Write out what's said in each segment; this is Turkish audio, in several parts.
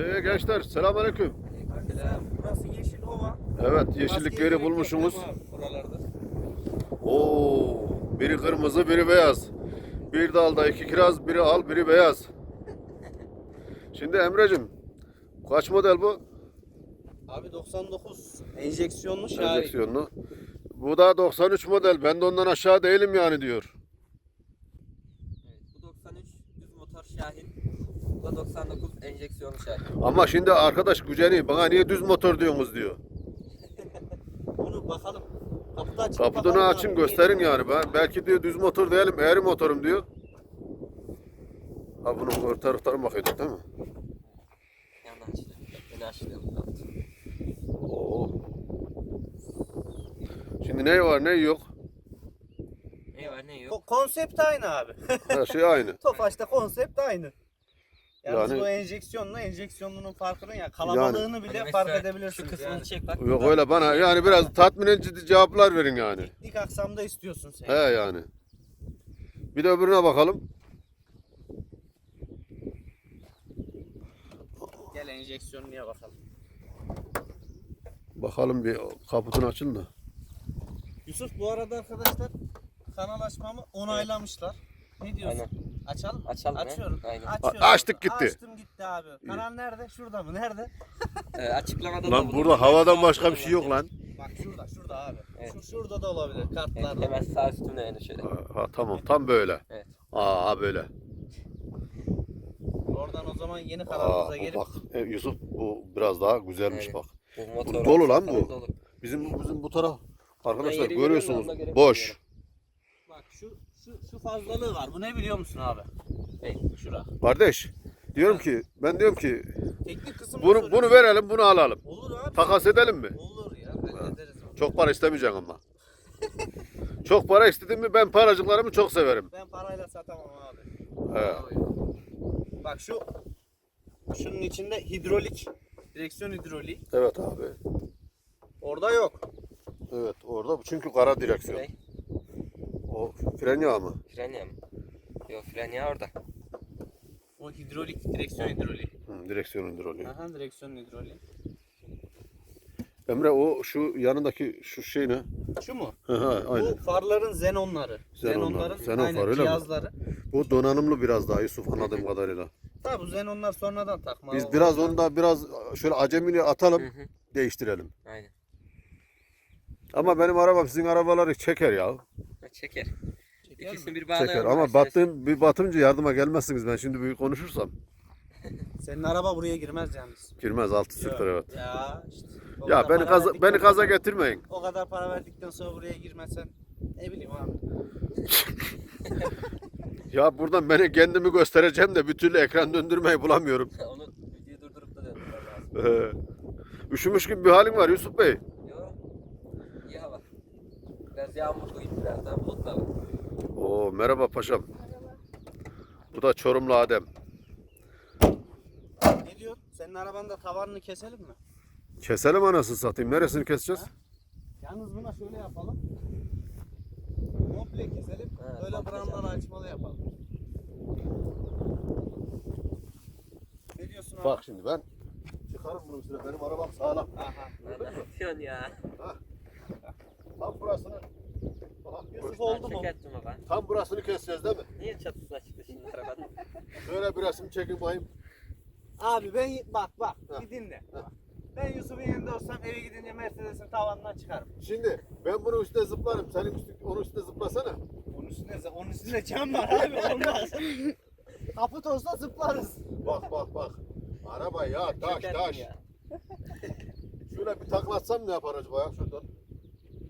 Ee gençler selamünaleyküm. Burası Yeşil Ova. Evet yeşillikleri bulmuşsunuz. Buralarda. Oo, biri kırmızı biri beyaz. Bir dalda iki kiraz, biri al, biri beyaz. Şimdi Emre'cim kaç model bu? Abi 99 enjeksiyonlu şahit. Enjeksiyonlu. Bu da 93 model. Ben de ondan aşağı değilim yani diyor. Evet, bu 93 düz motor Şahin. Bu da 99 enjeksiyonlu Şahin. Ama şimdi arkadaş güceni bana niye düz motor diyorsunuz diyor. Bunu bakalım. Kapıda açıp Kapıdını açın gösterin yani. Ben belki diyor düz motor değilim, eğri motorum diyor. Ha bunun ön taraftan bakıyorduk değil mi? Yandan açılıyor. Yeni açılıyor. Oo. Şimdi ne var ne yok? Ne var ne yok. Ko- konsept aynı abi. Her şey aynı. Tofaş'ta konsept aynı. Yalnız Yani- bu enjeksiyonla enjeksiyonlunun farkını ya kalabalığını bile Hani fark edebilirsiniz. Şu kısmını yani. çek bak. Yok öyle bana yani biraz tatmin edici cevaplar verin yani. İlk aksamda istiyorsun sen. He yani. Bir de öbürüne bakalım. Gel enjeksiyonluya bakalım. Bakalım bir kaputun açın da. Yusuf bu arada arkadaşlar kanal açmamı onaylamışlar. Ne diyorsun? Aynen. Açalım mı? Açalım. Açıyorum. Aynen. Açıyorum. Açtık gitti. Açtım gitti abi. Kanal nerede? Şurada mı? Nerede? Ee, açıklamada da Lan bulunur. burada havadan başka bir şey yok lan. Bak şurada, şurada abi. Evet. Şu şurada da olabilir Evet, kartlarda. hemen sağ üstüne yani şöyle. Ha, tamam tam böyle. Evet. Aa böyle. Oradan o zaman yeni Aa, kanalımıza bu gelip bak e, Yusuf bu biraz daha güzelmiş Evet. bak. Bu motor dolu lan bu. Dolu. Bizim bizim bu taraf arkadaşlar yeri görüyorsunuz boş. bak şu şu şu fazlalığı var. Bu ne biliyor musun abi? Hey. Şura. Kardeş diyorum ki ben diyorum ki Teknik kısmı bunu bunu verelim bunu alalım. Olur abi. Takas edelim mi? Olur ya. Hallederiz. onu. Çok para istemeyeceksin ama. çok para istedim mi ben paracıklarımı çok severim. Ben parayla satamam abi. He. Bak şu şunun içinde hidrolik direksiyon hidroliği. Evet abi. Orada yok. Evet orada çünkü kara direksiyon. Ne? O fren yağı mı? Fren yağı mı? Yok fren yağı orada. O hidrolik direksiyon hidroliği. Hı, direksiyon hidroliği. Aha direksiyon hidroliği. Emre o şu yanındaki şu şey ne? Şu mu? Hı hı, aynen. Bu farların xenonları. Xenonlar. Xenonların Xenon aynen far, öyle mi? cihazları. Bu donanımlı biraz daha Yusuf anladığım kadarıyla. Tabi bu xenonlar sonradan takma. Biz biraz onu da biraz şöyle acemini atalım Hı hı. değiştirelim. Aynen. Ama benim arabam sizin arabaları çeker ya. Ha, Çeker. İkisini bir bağlayalım. Çeker ama arkadaşlar. battığım bir batınca yardıma gelmezsiniz ben şimdi büyük konuşursam. Senin araba buraya girmez yalnız. Girmez altı sıfır evet. Ya işte. o Ya kadar beni para gaza, verdikten beni gaza sonra- getirmeyin. O kadar para verdikten sonra buraya girmezsen ne bileyim abi. Ya buradan beni kendimi göstereceğim de bir türlü ekran döndürmeyi bulamıyorum. Onu videoyu durdurup da döndürmem lazım. Ee, Üşümüş gibi bir halin var Yusuf Bey. Biraz yağmurluydu biraz daha bulut da var. Oo merhaba paşam. Bu da Çorumlu Adem. Ne diyorsun? Senin arabanın da tavanını keselim mi? Keselim anasını satayım. Neresini keseceğiz? Yalnız buna şöyle yapalım. Komple keselim. Evet, Böyle keselim. açmalı yapalım. Ne diyorsun abi? Bak şimdi ben çıkarım bunun üstüne. Benim arabam sağlam. Aha. Ne yapıyorsun ya? Tam burasını Yusuf oldu mu? Tam burasını keseceğiz değil mi? Niye çatısına çıktı şimdi arabanın? Şöyle bir resim çekin bayım. Abi ben bak bak bir dinle. Ben Yusuf'un yanında olsam eve gidince Mercedes'in tavanından çıkarım. Şimdi ben bunun üstüne zıplarım. Senin üstü, onun üstüne zıplasana. Onun üstünde onun üstünde cam var abi olmaz. Kaput olsa zıplarız. Bak bak bak. Araba ya taş Çekerttim taş. ya. Şöyle bir taklatsam ne yapar acaba ya şuradan?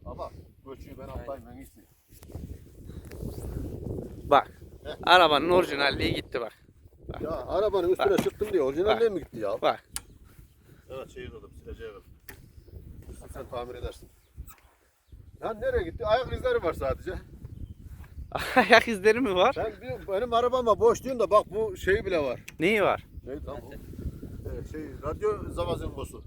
Ama göçüyü ben atlayayım ben iyisi. Bak. Arabanın orijinalliği gitti bak. Ya arabanın üstüne çıktım diye orijinalliğe mi gitti ya? Bak. Evet şeyi kıldım sileceği kıldım. Sen tamir edersin. Ya nereye gitti? Ayak izleri var sadece. Ayak izleri mi var? Ben diyorum, benim arabama boş diyorsun da bak bu şey bile var. Neyi var? Ne tam bu? Evet, şey radyo zavazingosu.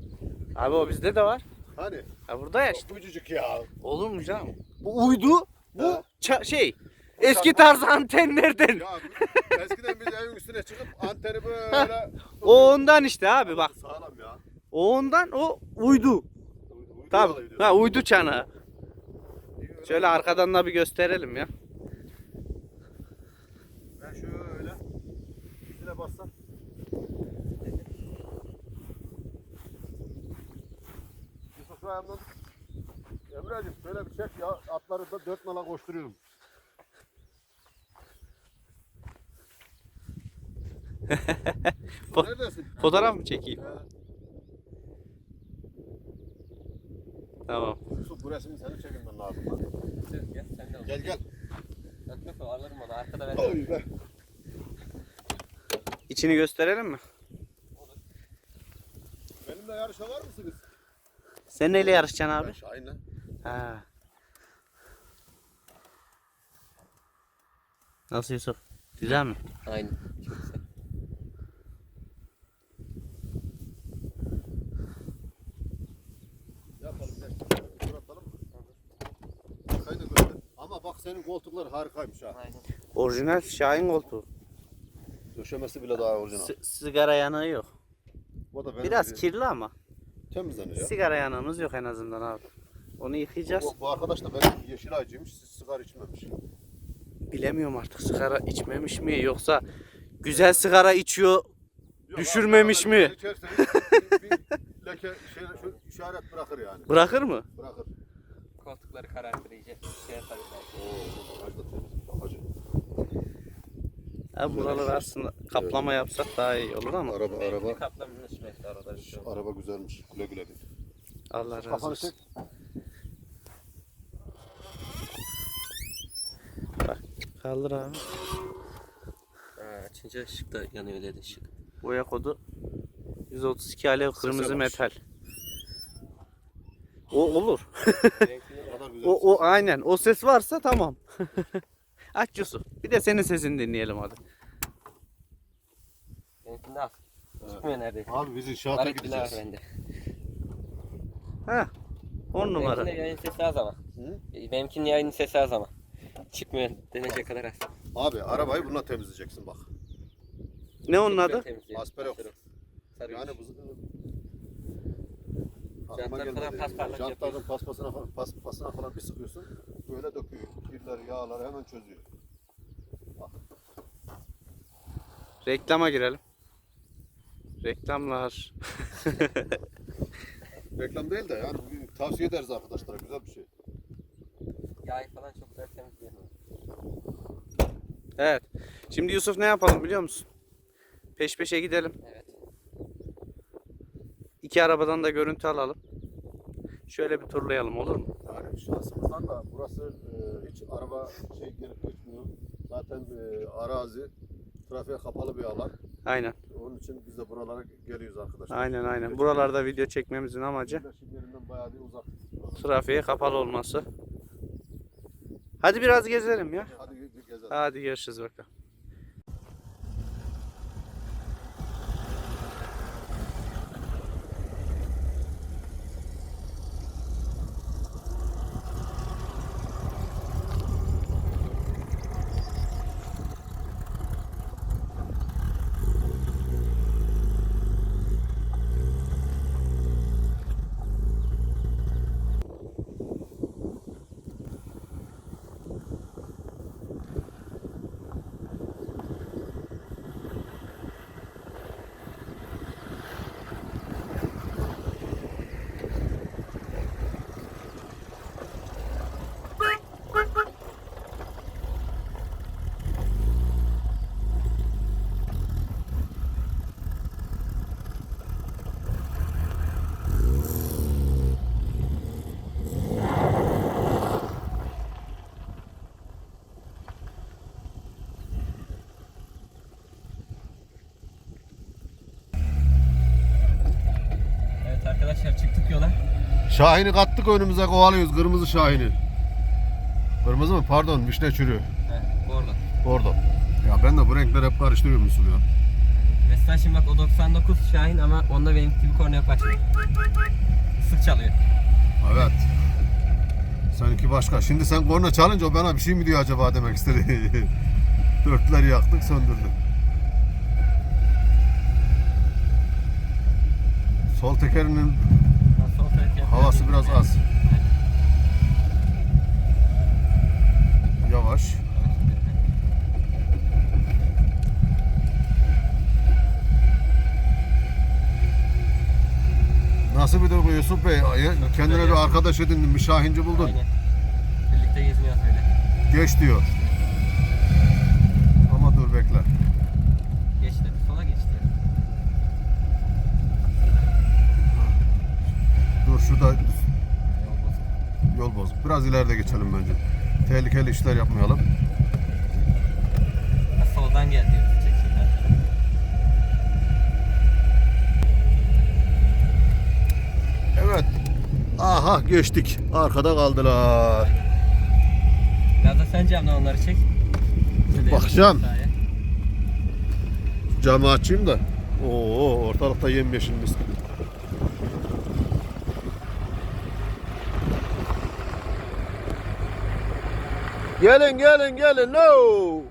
Abi o bizde de var. Hani? Ha burada ya işte. Bu küçücük ya. Olur mu canım? Bu uydu. Bu Ha. ça- şey. Eski tarz antenlerden. Ya eskiden biz evin üstüne çıkıp anteni böyle O ondan işte abi bak. sağlam ya. O ondan o uydu. Alaydı. Ha uydu çanağı. Şöyle arkadan da bir gösterelim ya. Ben şöyle üstüne bassam. Yusuf ayağımdan. Emre'cim şöyle bir çek ya. Atları da dört nala koşturuyorum. Fo- Neredesin? Fotoğraf mı çekeyim? He. Tamam. Yusuf bu resmi senin çekilmen lazım. lan. Gel sen de al. Gel gel. Alırım onu arkada ben. Oy be. İçini gösterelim mi? Benimle yarışa var mısınız? Sen neyle yarışacaksın abi? Şahin'le. Ha. Nasıl Yusuf? Güzel mi? Aynen. Çok güzel. Yapalım. gel. Tur atalım mı? Arkayı da göster. Ama bak senin koltuklar harikaymış ha. Aynen. Orijinal Şahin koltuğu. Döşemesi bile daha orijinal. Si- sigara yanığı yok. Bu da benim Biraz gibi kirli ama. temizleniyor ya. Sigara yanığımız yok en azından abi. Onu yıkayacağız. Bu, bu arkadaş da benim yeşil aycıymış, siz sigara içmemiş. Bilemiyorum artık sigara içmemiş mi yoksa güzel sigara içiyor Yok Düşürmemiş abi, mi? içerseniz bir, bir leke, şey, şu işaret bırakır yani. bırakır mı? Bırakır. Koltukları karartırıcı. Şey yaparız Ha, buraları aslında kaplama yapsak daha iyi olur ama. Araba, araba. arada bir şey. Araba güzelmiş. Güle güle bin. Allah razı olsun. çek. Kaldır abi. Ha, açınca ışık da yanıyor dedi ışık. Boya kodu 132 alev kırmızı bak. metal. O olur. O, o aynen. O ses varsa tamam. Aç Yusuf. Bir de senin sesini dinleyelim hadi. Benimkinde az. Çıkmıyor neredeyse. Abi biz inşaata var gideceğiz. bende. Ha. 10 numara. Benimkinde yayın sesi az ama. Hı? Benimkinin yayın sesi az ama. Çıkmıyor denecek kadar az. Abi arabayı bununla temizleyeceksin bak. Ne onun adı? Asperox. Yani bu Jantlar falan pasparlak Jantların paspasına falan, pas, pasına falan bir sıkıyorsun. Böyle döküyor. Kirleri, yağları hemen çözüyor. Reklama girelim. Reklamlar. Reklam değil de yani bugün tavsiye ederiz arkadaşlara. Güzel bir şey. Yağı falan çok güzel temizliyor. Evet. Şimdi Yusuf ne yapalım biliyor musun? Peş peşe gidelim. Evet. İki arabadan da görüntü alalım. Şöyle bir turlayalım olur mu? Yani şansımızdan da burası e, hiç araba şey gelip geçmiyor. Zaten e, arazi trafiğe kapalı bir alan. Aynen. Onun için biz de buralara geliyoruz arkadaşlar. Aynen aynen. Buralarda video çekmemizin amacı Şimdi yerinden bayağı bir uzak. trafiğe kapalı olması. Hadi biraz gezelim ya. Hadi ge- ge- gezelim. Hadi görüşürüz bakalım. Evet arkadaşlar çıktık yola. Şahin'i kattık önümüze kovalıyoruz. Kırmızı Şahin'i. Kırmızı mı? Pardon vişne çürüğü. He. Orada. Ya ben de bu renkleri hep karıştırıyorum Yusuf ya. Mesela şimdi bak o 99 Şahin ama onda benimki gibi korna yok açmıyor. Sık çalıyor. Evet. Seninki başka. Şimdi sen korna çalınca o bana bir şey mi diyor acaba demek istedi. Dörtleri yaktık söndürdük. Sol tekerinin havası biraz az. Yavaş. Nasıl bir duygu Yusuf Bey? Kendine bir arkadaş edindin, bir şahinci buldun. Aynen. Birlikte gezmiyoruz böyle. Geç diyor. Ama dur bekle. Geçti. Sola geçti. Dur şurada Yol bozuk. yol bozuk. Biraz ileride geçelim bence. Tehlikeli işler yapmayalım. Soldan geldi. Çekildi. Evet. Aha geçtik. Arkada kaldılar. Biraz da sen camdan onları çek. Şöyle Bakacağım. Camı açayım da. Oo ortalıkta yemyeşil mis Gelin gelin gelin. No.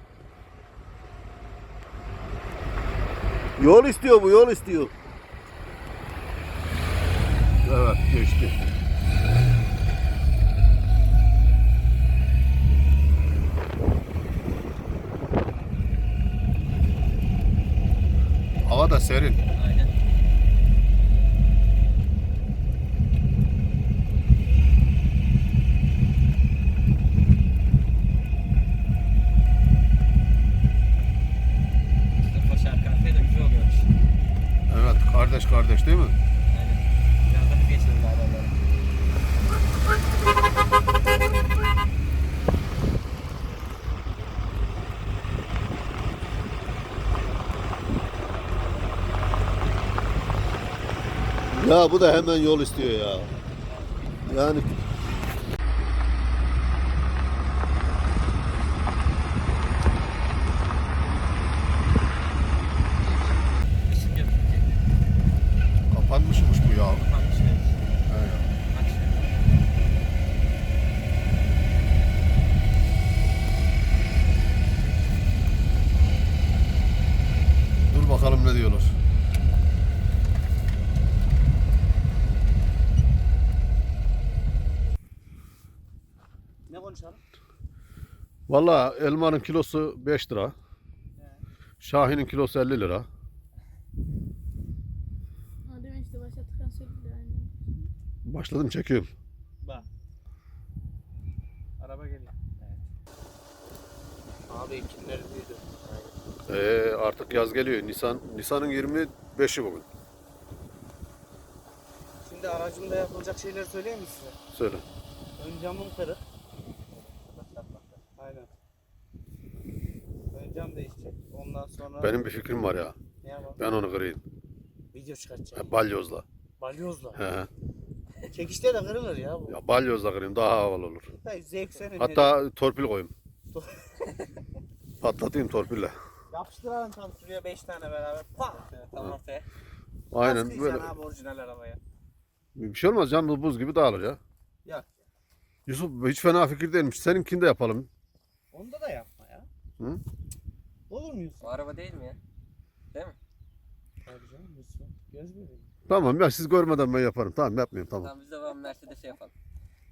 Yol istiyor bu yol istiyor. Evet geçti. Hava da serin. Aynen. İşte koşar kafeye de güzel oluyormuş. Evet kardeş değil mi? Aynen. Biraz da biz geçelim. Ya bu da hemen yol istiyor ya. Yani Işık yapacak. kapanmışmış bu ya. Kapanmış demiş. Evet. Bak şimdi. Dur bakalım ne diyorlar. Ne konuşalım? Valla elmanın kilosu 5 lira. Şahin'in kilosu 50 lira. Ha demek işte başlattıktan söyledi yani. Başladım çekiyorum. Bak. Araba geliyor. Abi ekinler büyüdü. Ee, artık yaz geliyor. Nisan Nisan'ın 25'i bugün. Şimdi aracımda yapılacak şeyleri söyleyeyim mi size? Söyle. Ön camım kırık. Aynen. Ön cam değişecek. Ondan sonra Benim bir fikrim var ya. ne yapalım? Ben onu kırayım. Video çıkartacağım. Ha, balyozla. Balyozla. He. Çekişte de kırılır ya bu. Ya balyozla kırayım daha havalı olur. Hayır, zevk senin. Hatta torpil koyayım. Patlatayım torpille. Yapıştıralım tam şuraya 5 tane beraber. Pak. Tam ortaya. Aynen Nasıl böyle. abi orijinal arabaya? Bir şey olmaz canım bu buz gibi dağılır ya. Ya Yusuf hiç fena fikir değilmiş. Seninkini de yapalım. onda da yapma ya. Hı? Olur muyuz? O araba değil mi ya? Değil mi? Tabii canım lütfen. Göz bebeğim. Tamam ya siz görmeden ben yaparım. Tamam yapmayayım tamam. Tamam biz de ben Mercedes şey yapalım.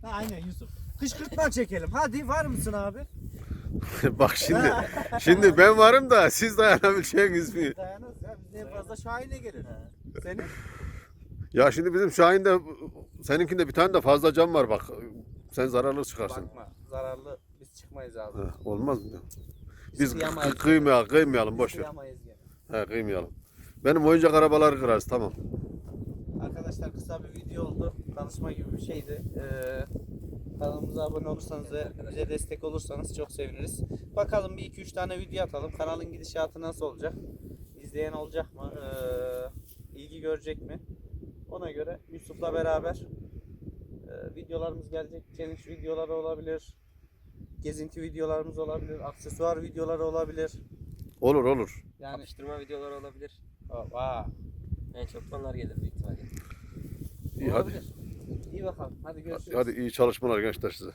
Ha, aynen Yusuf. Kışkırtma çekelim. Hadi var mısın abi? Bak şimdi. şimdi ben varım da siz dayanabileceğiniz mi? Dayanırız ya. Biz en fazla Şahin'e gelir. Senin? Ya şimdi bizim Şahin'de seninkinde bir tane de fazla cam var bak. Sen zararlı çıkarsın. Bakma. Zararlı biz çıkmayız abi. Ha, olmaz mı? Biz kı- kıymayalım, kıymayalım boş ver. Kıyamayız gene. He, kıymayalım. Benim oyuncak arabaları kırarız tamam. Arkadaşlar kısa bir video oldu. Tanışma gibi bir şeydi. Ee, kanalımıza abone olursanız ve bize destek olursanız çok seviniriz. Bakalım bir iki üç tane video atalım. Kanalın gidişatı nasıl olacak? İzleyen olacak mı? Ee, ilgi görecek mi? Ona göre Yusuf'la beraber e, videolarımız gelecek. Challenge videoları olabilir. Gezinti videolarımız olabilir. Aksesuar videoları olabilir. Olur olur. Yani Kapıştırma videoları olabilir. Aa, En çok onlar gelir büyük ihtimalle. İyi hadi. olabilir. İyi bakalım. Hadi görüşürüz. Hadi iyi çalışmalar gençler size.